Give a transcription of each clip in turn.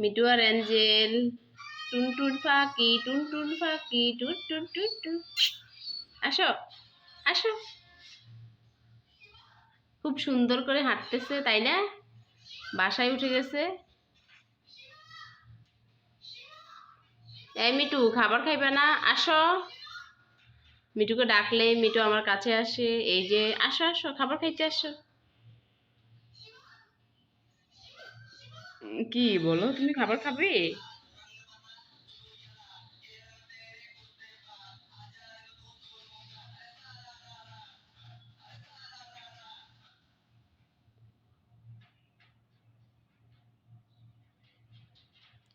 Me too আর Angel. টুনটুন ফাঁকি টুনটুন ফাঁকি, টুন টুন টুন টুন। আসো আসো। খুব সুন্দর করে হাঁটতেছে, তাই না? বাসায় উঠে গেছে। এই মিটু খাবার খাইবে না? আসো। মিটুকে ডাকলে মিটু আমার কাছে আসে, এই যে, আসো আসো, খাবার খাইতে আসো। কি বলো? তুমি খাবার খাবে?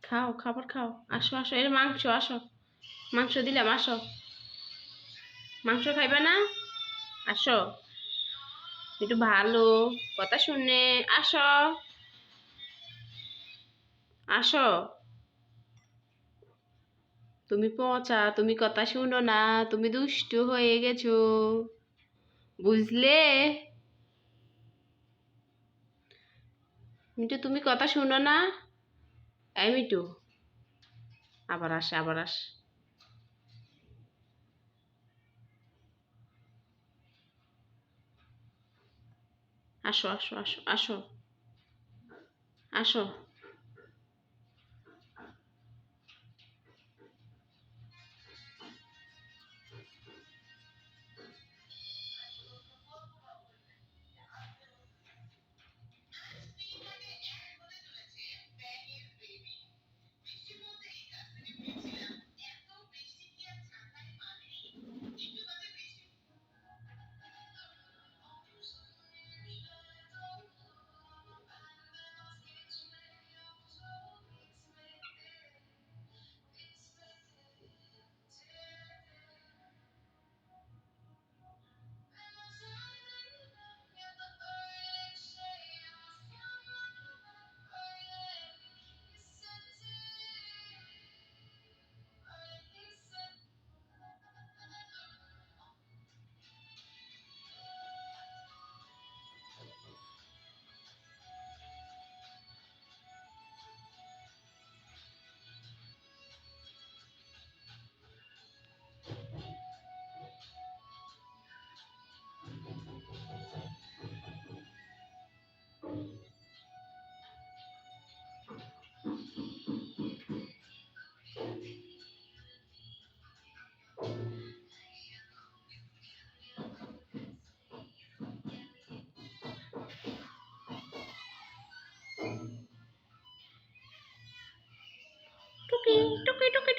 খাও, খাবার খাও। আসো আসো, এর মাংস, আসো। মাংস দিলাম, আসো। মাংস খাইবে না? আসো। একটু ভালো কথা শুনে, আসো। আসো। তুমি পচা, তুমি কথা শুনো না, তুমি দুষ্টু হয়ে গেছো। বুঝলে? মিটু তুমি কথা শুনো না? এই মিটু আবার আসে, আবার আস। আসো আসো আসো আসো। আসো। টুকি টুকি টুকি